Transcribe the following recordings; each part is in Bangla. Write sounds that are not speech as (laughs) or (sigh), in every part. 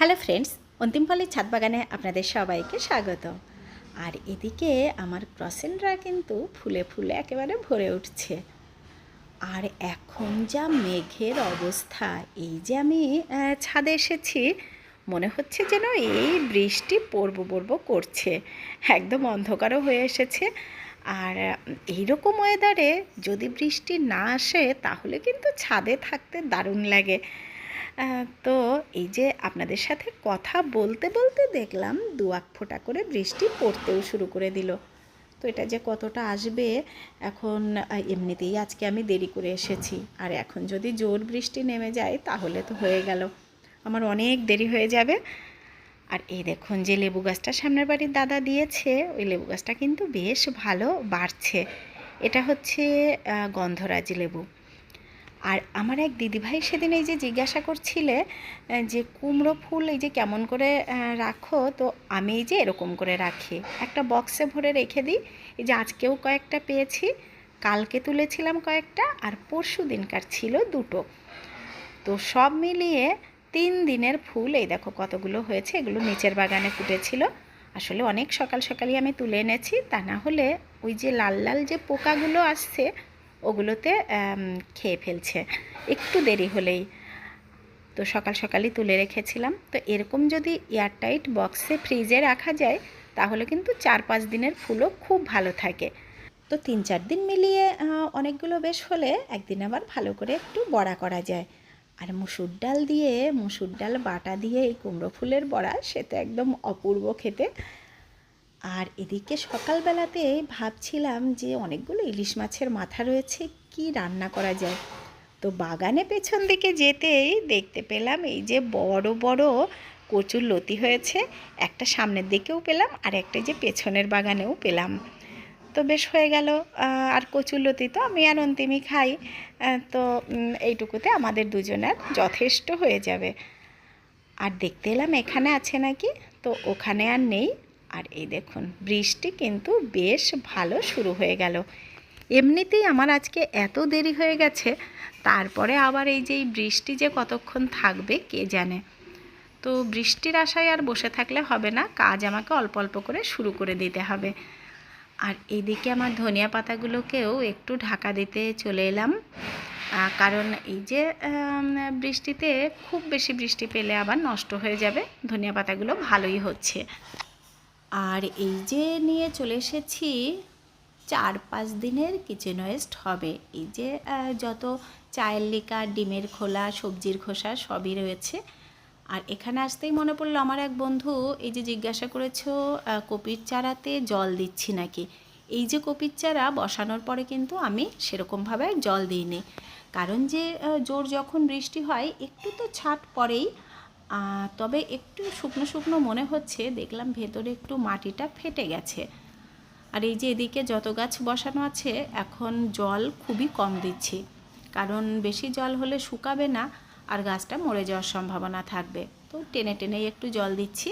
হ্যালো ফ্রেন্ডস অন্তিমফলের ছাদ বাগানে আপনাদের সবাইকে স্বাগত। আর এদিকে আমার ক্রসেনরা কিন্তু ফুলে ফুলে একেবারে ভরে উঠছে। আর এখন যা মেঘের অবস্থা, এই যে আমি ছাদে এসেছি, মনে হচ্ছে যেন এই বৃষ্টি পড়ব পড়ব করছে। একদম অন্ধকারও হয়ে এসেছে। আর এইরকম ওয়েদারে যদি বৃষ্টি না আসে, তাহলে কিন্তু ছাদে থাকতে দারুণ লাগে। তো এই যে আপনাদের সাথে কথা বলতে বলতে দেখলাম দু এক ফোঁটা করে বৃষ্টি পড়তেও শুরু করে দিল। তো এটা যে কতটা আসবে, এখন এমনিতেই আজকে আমি দেরি করে এসেছি। আর এখন যদি জোর বৃষ্টি নেমে যায়, তাহলে তো হয়ে গেল। আমার অনেক দেরি হয়ে যাবে। আর এই দেখুন যে লেবু গাছটা সামনের বাড়ির দাদা দিয়েছে, ওই লেবু গাছটা কিন্তু বেশ ভালো বাড়ছে। এটা হচ্ছে গন্ধরাজি লেবু। আর আমার এক দিদিভাই সেদিন এই যে জিজ্ঞাসা করছিলে যে কুমড়ো ফুল এই যে কেমন করে রাখো, তো আমি এই যে এরকম করে রাখি। একটা বক্সে ভরে রেখে দিই। এই যে আজকেও কয়েকটা পেয়েছি, কালকে তুলেছিলাম কয়েকটা, আর পরশু দিনকার ছিল দুটো। তো সব মিলিয়ে তিন দিনের ফুল, এই দেখো কতগুলো হয়েছে, এগুলো নিচের বাগানে ফুটেছিল। আসলে অনেক সকাল সকালই আমি তুলে এনেছি, তা না হলে ওই যে লাল লাল যে পোকাগুলো আসছে ওগুলোতে খেয়ে ফেলছে। একটু দেরি হলেই। তো সকাল সকালই তুলে রেখেছিলাম। তো এরকম যদি এয়ারটাইট বক্সে ফ্রিজে রাখা যায়, তাহলে কিন্তু চার পাঁচ দিনের ফুলও খুব ভালো থাকে। তো তিন চার দিন মিলিয়ে অনেকগুলো বেশ হলে একদিন আবার ভালো করে একটু বড়া করা যায়। আর মুসুর ডাল দিয়ে, মুসুর ডাল বাটা দিয়ে এই কুমড়ো ফুলের বড়া, সে তো একদম অপূর্ব খেতে। আর এদিকে সকালবেলাতে ভাবছিলাম যে অনেকগুলো ইলিশ মাছের মাথা রয়েছে, কি রান্না করা যায়? তো বাগানে পেছন দিকে যেতেই দেখতে পেলাম এই যে বড় বড় কচুর লতি হয়েছে, একটা সামনের দিকেও পেলাম আর একটা যে পেছনের বাগানেও পেলাম। তো বেশ হয়ে গেল আর কচুর লতি তো আমি আর অন্তিমই খাই তো এইটুকুতে আমাদের দুজনের যথেষ্ট হয়ে যাবে। আর দেখতে এলাম এখানে আছে নাকি? তো ওখানে আর নেই। আর এই দেখুন, বৃষ্টি কিন্তু বেশ ভালো শুরু হয়ে গেল। এমনিতেই আমার আজকে এত দেরি হয়ে গেছে, তারপরে আবার এই যে বৃষ্টি যে কতক্ষণ থাকবে, কে জানে? তো বৃষ্টির আশায় আর বসে থাকলে হবে না, কাজ আমাকে অল্প অল্প করে শুরু করে দিতে হবে। আর এদিকে আমার ধনিয়া পাতাগুলোকেও একটু ঢাকা দিতে চলে এলাম। কারণ এই যে বৃষ্টিতে খুব বেশি বৃষ্টি পেলে আবার নষ্ট হয়ে যাবে, ধনিয়া পাতাগুলো ভালোই হচ্ছে। আর এই যে নিয়ে চলে এসেছি চার পাঁচ দিনের কিচেন ওয়েস্ট হবে। এই যে যত চায়ের লিকা ডিমের খোলা সবজির খোসা সবই রয়েছে। আর এখানে আসতেই মনে পড়ল আমার এক বন্ধু এই যে জিজ্ঞাসা করেছ কপির চারাতে জল দিচ্ছি নাকি? এই যে কপির চারা বসানোর পরে কিন্তু আমি সেরকমভাবে জল দিইনি। কারণ যে জোর যখন বৃষ্টি হয় একটু তো ছাট আহ, তবে একটু শুকনো শুকনো মনে হচ্ছে, দেখলাম ভেতরে একটু মাটিটা ফেটে গেছে। আর এই যে এদিকে যত গাছ বসানো আছে, এখন জল খুবই কম দিচ্ছি। কারণ বেশি জল হলে শুকাবে না, আর গাছটা মরে যাওয়ার সম্ভাবনা থাকবে। তো টেনে টেনেই একটু জল দিচ্ছি।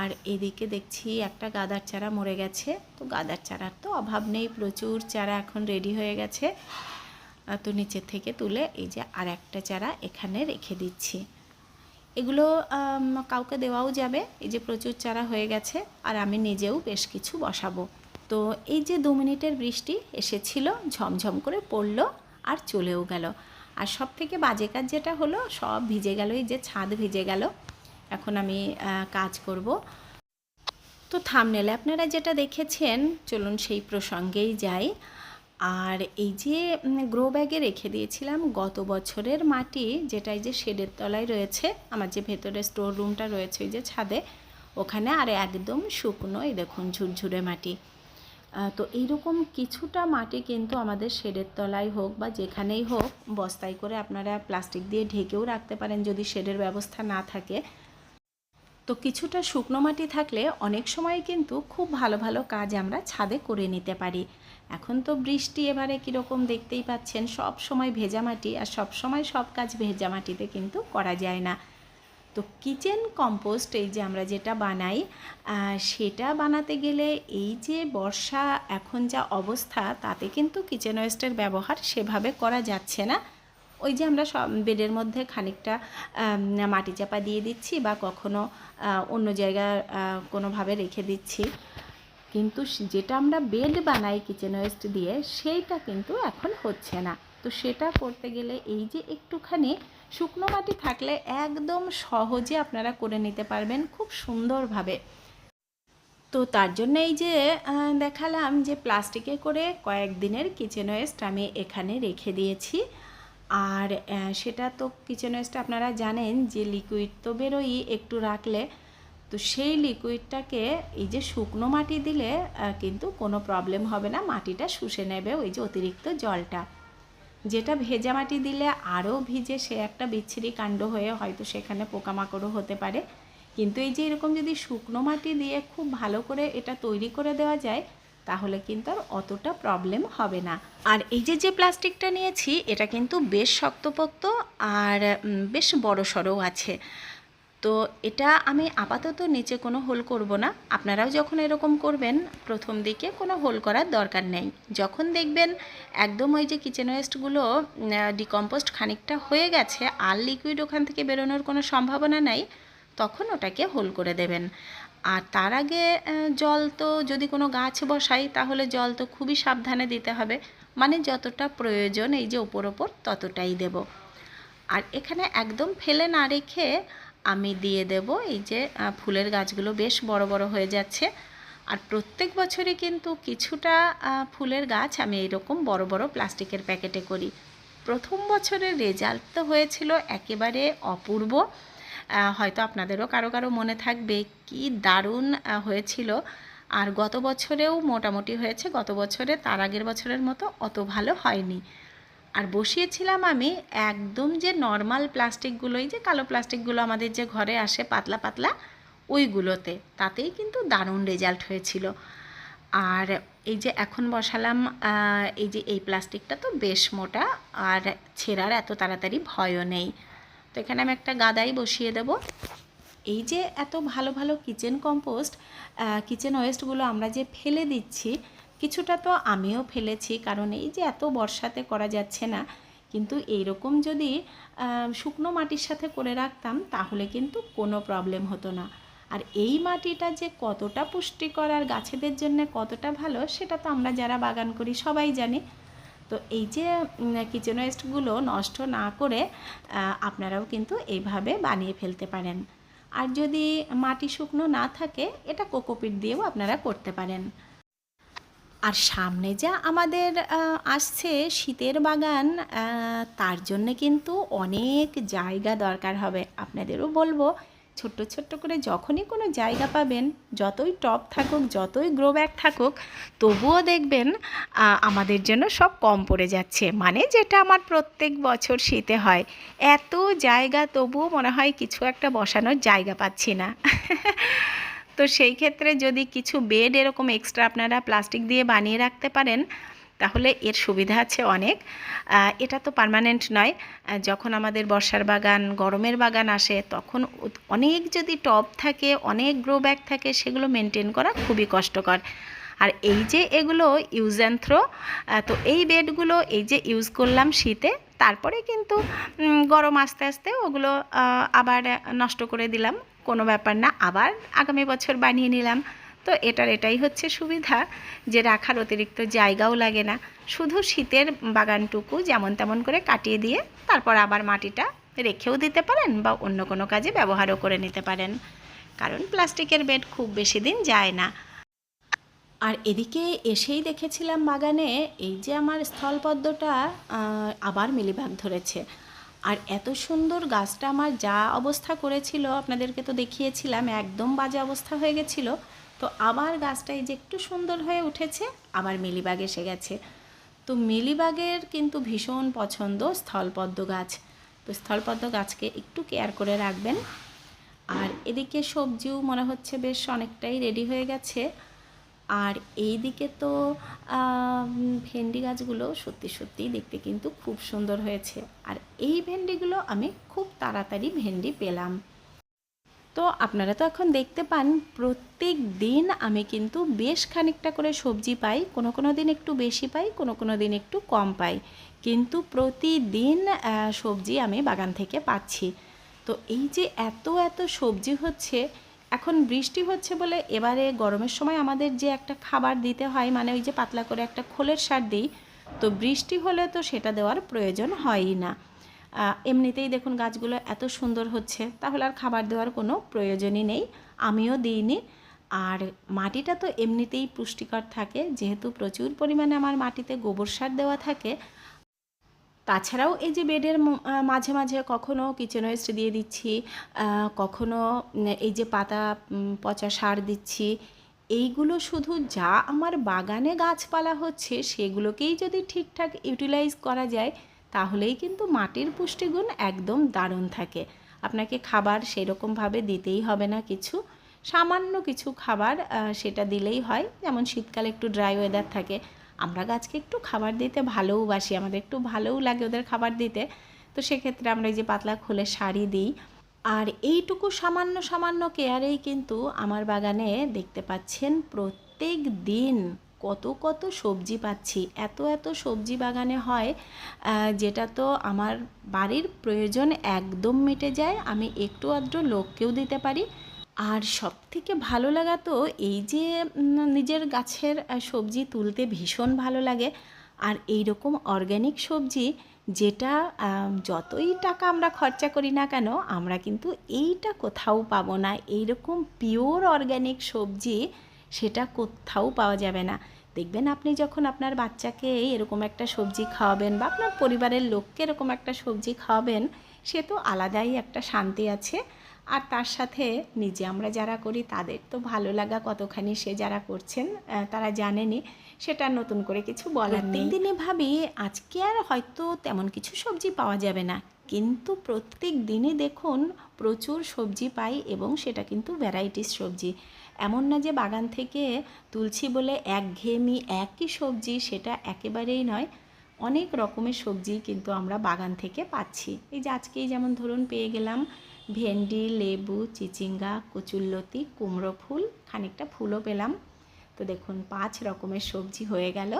আর এদিকে দেখছি একটা গাদার চারা মরে গেছে। তো গাদার চারার তো অভাব নেই, প্রচুর চারা এখন রেডি হয়ে গেছে। তো নিচের থেকে তুলে এই যে আর একটা চারা এখানে রেখে দিচ্ছি। এগুলো কাউকে দেওয়াও যাবে। এই যে প্রচুর চারা হয়ে গেছে, আর আমি নিজেও বেশ কিছু বসাবো। তো এই যে দু মিনিটের বৃষ্টি এসেছিল, ঝমঝম করে পড়ল আর চলেও গেল। আর সব থেকে বাজে কাজ যেটা হলো, সব ভিজে গেল এই যে ছাদ ভিজে গেল। এখন আমি কাজ করব। তো থামনেলে আপনারা যেটা দেখেছেন, চলুন সেই প্রসঙ্গেই যাই। আর এই যে গ্রো ব্যাগে রেখে দিয়েছিলাম গত বছরের মাটি যেটা এই যে শেডের তলায় রয়েছে, আমার যে ভেতরে স্টোর রুমটা রয়েছে ওই যে ছাদে, ওখানে আর একদম শুকনো এই দেখুন ঝুরঝুরে মাটি। তো এইরকম কিছুটা মাটি কিন্তু আমাদের শেডের তলায় হোক বা যেখানেই হোক, বস্তায় করে আপনারা প্লাস্টিক দিয়ে ঢেকেও রাখতে পারেন যদি শেডের ব্যবস্থা না থাকে। তো কিছুটা শুকনো মাটি থাকলে অনেক সময় কিন্তু খুব ভালো ভালো কাজ আমরা ছাদে করে নিতে পারি। এখন তো বৃষ্টি এবারে কীরকম দেখতেই পাচ্ছেন সব সময় ভেজা মাটি আর সব সময় সব কাজ ভেজা মাটিতে কিন্তু করা যায় না। তো কিচেন কম্পোস্ট এই যে আমরা যেটা বানাই সেটা বানাতে গেলে এই যে বর্ষা এখন যা অবস্থা তাতে কিন্তু কিচেন ওয়েস্টের ব্যবহার সেভাবে করা যাচ্ছে না। ওই যে আমরা সব বেডের মধ্যে খানিকটা মাটি চাপা দিয়ে দিচ্ছি বা কখনো অন্য জায়গায় আহ, কোনোভাবে রেখে দিচ্ছি। কিন্তু যেটা আমরা বেড বানাই কিচেন ওয়েস্ট দিয়ে, সেইটা কিন্তু এখন হচ্ছে না। তো সেটা করতে গেলে এই যে একটুখানি শুকনো মাটি থাকলে একদম সহজে আপনারা করে নিতে পারবেন খুব সুন্দরভাবে। তো তার জন্য এই যে দেখালাম যে প্লাস্টিকে করে কয়েকদিনের কিচেন ওয়েস্ট আমি এখানে রেখে দিয়েছি। আর সেটা তো কিচেন ওয়েস্ট আপনারা জানেন যে লিকুইড তো বেরোই একটু রাখলে তো সেই লিকুইডটাকে এই যে শুকনো মাটি দিলে কিন্তু কোনো প্রবলেম হবে না, মাটিটা শুষে নেবে ওই যে অতিরিক্ত জলটা। যেটা ভেজা মাটি দিলে আরও ভিজে সে একটা বিচ্ছিরি কাণ্ড হয়ে হয়তো সেখানে পোকামাকড়ও হতে পারে। কিন্তু এই যে এরকম যদি শুকনো মাটি দিয়ে খুব ভালো করে এটা তৈরি করে দেওয়া যায়, তাহলে কিন্তু আর অতটা প্রবলেম হবে না। আর এই যে যে প্লাস্টিকটা নিয়েছি, এটা কিন্তু বেশ শক্তপোক্ত আর বেশ বড় সড়ও আছে। তো এটা আমি আপাতত নিচে কোনো হোল করব না। আপনারাও যখন এরকম করবেন, প্রথম দিকে কোনো হোল করার দরকার নেই। যখন দেখবেন একদম ওই যে কিচেন ওয়েস্টগুলো ডিকম্পোস্ট খানিকটা হয়ে গেছে আর লিকুইড ওখান থেকে বেরোনোর কোনো সম্ভাবনা নাই, তখন ওটাকে হোল করে দেবেন। আর তার আগে জল তো যদি কোনো গাছ বসাই, তাহলে জল তো খুবই সাবধানে দিতে হবে। মানে যতটা প্রয়োজন এই যে ওপর ওপর ততটাই দেব। আর এখানে একদম ফেলে না রেখে আমি দিয়ে দেব। এই যে ফুলের গাছগুলো বেশ বড় বড় হয়ে যাচ্ছে। আর প্রত্যেক বছরই কিন্তু কিছুটা ফুলের গাছ আমি এরকম বড় বড় প্লাস্টিকের প্যাকেটে করি। প্রথম বছরের রেজাল্ট তো হয়েছিল একেবারে অপূর্ব। হয়তো আপনাদেরও কারও কারও মনে থাকবে কি দারুণ হয়েছিল। আর গত বছরেও মোটামুটি হয়েছে। গত বছরে তার আগের বছরের মতো অত ভালো হয়নি। আর বসিয়েছিলাম আমি একদম যে নর্মাল প্লাস্টিকগুলোই যে কালো প্লাস্টিকগুলো আমাদের যে ঘরে আসে পাতলা পাতলা, ওইগুলোতে। তাতেই কিন্তু দারুণ রেজাল্ট হয়েছিল। আর এই যে এখন বসালাম এই যে এই প্লাস্টিকটা তো বেশ মোটা, আর ছেঁড়ার এত তাড়াতাড়ি ভয়ও নেই। তো এখানে আমি একটা গাদাই বসিয়ে দেব। এই যে এত ভালো ভালো কিচেন কম্পোস্ট কিচেন ওয়েস্টগুলো আমরা যে ফেলে দিচ্ছি কিছুটা তো আমিও ফেলেছি, কারণ এই যে এত বর্ষাতে করা যাচ্ছে না, কিন্তু এইরকম যদি শুকনো মাটির সাথে করে রাখতাম, তাহলে কিন্তু কোনো প্রবলেম হতো না। আর এই মাটিটা যে কতটা পুষ্টিকর আর গাছেদের জন্য কতটা ভালো, সেটা তো আমরা যারা বাগান করি সবাই জানি। তো এই যে কিচেন ওয়েস্টগুলো নষ্ট না করে আপনারাও কিন্তু এইভাবে বানিয়ে ফেলতে পারেন। আর যদি মাটি শুকনো না থাকে, এটা কোকোপিট দিয়েও আপনারা করতে পারেন। আর সামনে যা আমাদের আসছে শীতের বাগান তার জন্যে কিন্তু অনেক জায়গা দরকার হবে। আপনাদেরও বলব, ছোট্ট ছোট্ট করে যখনই কোনো জায়গা পাবেন, যতই টপ থাকুক, যতই গ্রো ব্যাগ থাকুক, তবুও দেখবেন আমাদের জন্য সব কম পড়ে যাচ্ছে। মানে যেটা আমার প্রত্যেক বছর শীতে হয়। এত জায়গা তবুও মনে হয় কিছু একটা বসানোর জায়গা পাচ্ছি না। (laughs) তো সেই ক্ষেত্রে যদি কিছু বেড এরকম এক্সট্রা আপনারা প্লাস্টিক দিয়ে বানিয়ে রাখতে পারেন, তাহলে এর সুবিধা আছে অনেক। এটা তো পারমানেন্ট নয়। যখন আমাদের বর্ষার বাগান, গরমের বাগান আসে, তখন অনেক যদি টব থাকে, অনেক গ্রো ব্যাগ থাকে, সেগুলো মেনটেন করা খুবই কষ্টকর। আর এই যে এগুলো ইউজ অ্যান্ড থ্রো তো এই বেডগুলো এই যে ইউজ করলাম শীতে, তারপরে কিন্তু গরম আস্তে আস্তে ওগুলো আবার নষ্ট করে দিলাম, কোনো ব্যাপার না। আবার আগামী বছর বানিয়ে নিলাম। তো এটার এটাই হচ্ছে সুবিধা যে রাখার অতিরিক্ত জায়গাও লাগে না। শুধু শীতের বাগানটুকু যেমন তেমন করে কাটিয়ে দিয়ে তারপর আবার মাটিটা রেখেও দিতে পারেন বা অন্য কোনো কাজে ব্যবহারও করে নিতে পারেন। কারণ প্লাস্টিকের বেড খুব বেশি দিন যায় না। আর এদিকে এসেই দেখেছিলাম বাগানে এই যে আমার স্থলপদ্মটা আবার মিলিবাগ ধরেছে। আর এত সুন্দর গাছটা আমার যা অবস্থা করেছিল, আপনাদেরকে তো দেখিয়েছিলাম, একদম বাজে অবস্থা হয়ে গেছিল। তো আবার গাছটা এই যে একটু সুন্দর হয়ে উঠেছে, আবার মিলিবাগ এসে গেছে। তো মিলিবাগের কিন্তু ভীষণ পছন্দ স্থলপদ্ম গাছ। তো স্থলপদ্ম গাছকে একটু কেয়ার করে রাখবেন। আর এদিকে সবজিও মনে হচ্ছে বেশ অনেকটাই রেডি হয়ে গেছে। আর এই দিকে তো ভেন্ডি গাছগুলো সত্যি সত্যি দেখতে কিন্তু খুব সুন্দর হয়েছে। আর এই ভেন্ডিগুলো আমি খুব তাড়াতাড়ি ভেন্ডি পেলাম। তো আপনারা তো এখন দেখতে পান প্রত্যেক দিন আমি কিন্তু বেশ খানিকটা করে সবজি পাই, কোনো কোনো দিন একটু বেশি পাই, কোনো কোনো দিন একটু কম পাই। কিন্তু প্রতিদিন সবজি আমি বাগান থেকে পাচ্ছি। তো এই যে এত এত সবজি হচ্ছে এখন বৃষ্টি হচ্ছে বলে এবারে গরমের সময় আমাদের যে একটা খাবার দিতে হয় মানে ওই যে পাতলা করে একটা খোলের সার দিই, তো বৃষ্টি হলে তো সেটা দেওয়ার প্রয়োজন হয়ই না। এমনিতেই দেখুন গাছগুলো এত সুন্দর হচ্ছে, তাহলে আর খাবার দেওয়ার কোনো প্রয়োজনই নেই, আমিও দিইনি। আর মাটিটা তো এমনিতেই পুষ্টিকর থাকে, যেহেতু প্রচুর পরিমাণে আমার মাটিতে গোবর সার দেওয়া থাকে তাছাড়াও এই যে বেডের মাঝে মাঝে কখনো কিচেন ওয়েস্ট দিয়ে দিচ্ছি কখনো এই যে পাতা পচা সার দিচ্ছি, এইগুলো শুধু যা আমার বাগানে গাছপালা হচ্ছে সেগুলোকেই যদি ঠিকঠাক ইউটিলাইজ করা যায়, তাহলেই কিন্তু মাটির পুষ্টিগুণ একদম দারুণ থাকে। আপনাকে খাবার সেরকমভাবে দিতেই হবে না কিছু, সামান্য কিছু খাবার সেটা দিলেই হয়। যেমন শীতকালে একটু ড্রাই ওয়েদার থাকে আমরা গাছকে একটু খাবার দিতে ভালোবাসি, আমাদের একটু ভালোও লাগে ওদের খাবার দিতে। তো সেক্ষেত্রে আমরা এই যে পাতলা খুলে শাড়ি দিই। আর এইটুকু সামান্য সামান্য কেয়ারেই কিন্তু আমার বাগানে দেখতে পাচ্ছেন প্রত্যেক দিন কত কত সবজি পাচ্ছি। এত এত সবজি বাগানে হয় যেটা তো আমার বাড়ির প্রয়োজন একদম মিটে যায়। আমি একটু আধটু লোককেও দিতে পারি। আর সব থেকে ভালো লাগা তো এই যে নিজের গাছের সবজি তুলতে ভীষণ ভালো লাগে। আর এই রকম অর্গ্যানিক সবজি যেটা যতই টাকা আমরা খরচা করি না কেন, আমরা কিন্তু এইটা কোথাও পাবো না। এইরকম পিওর অর্গ্যানিক সবজি সেটা কোথাও পাওয়া যাবে না। দেখবেন আপনি যখন আপনার বাচ্চাকে এরকম একটা সবজি খাওয়াবেন বা আপনার পরিবারের লোককে এরকম একটা সবজি খাওয়াবেন, সে তো আলাদাই একটা শান্তি আছে। আর তার সাথে নিজে আমরা যারা করি, তাদের তো ভালো লাগা কতখানি সে যারা করছেন তারা জানেনি। সেটা নতুন করে কিছু বলার নেই। দিনে ভাবি, আজকে আর হয়তো তেমন কিছু সবজি পাওয়া যাবে না। কিন্তু প্রত্যেক দিনে দেখুন, প্রচুর সবজি পাই এবং সেটা কিন্তু ভ্যারাইটিস সবজি। এমন না যে বাগান থেকে তুলছি বলে একঘেয়েমি একই সবজি, সেটা একেবারেই নয়। অনেক রকমের সবজি কিন্তু আমরা বাগান থেকে পাচ্ছি। এই যে আজকেই যেমন ধরুন পেয়ে গেলাম ভেন্ডি, লেবু, চিচিঙ্গা কচুল্লতি কুমড়ো ফুল, খানিকটা ফুলও পেলাম। তো দেখুন, পাঁচ রকমের সবজি হয়ে গেল।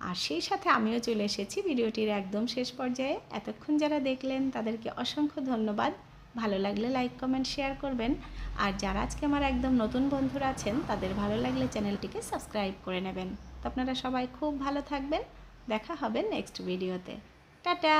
আর সেই সাথে আমিও চলে এসেছি ভিডিওটির একদম শেষ পর্যায়ে। এতক্ষণ যারা দেখলেন, তাদেরকে অসংখ্য ধন্যবাদ। ভালো লাগলে লাইক, কমেন্ট, শেয়ার করবেন। আর যারা আজকে আমার একদম নতুন বন্ধুরা আছেন, তাদের ভালো লাগলে চ্যানেলটিকে সাবস্ক্রাইব করে নেবেন। তো আপনারা সবাই খুব ভালো থাকবেন। দেখা হবে নেক্সট ভিডিওতে। টাটা!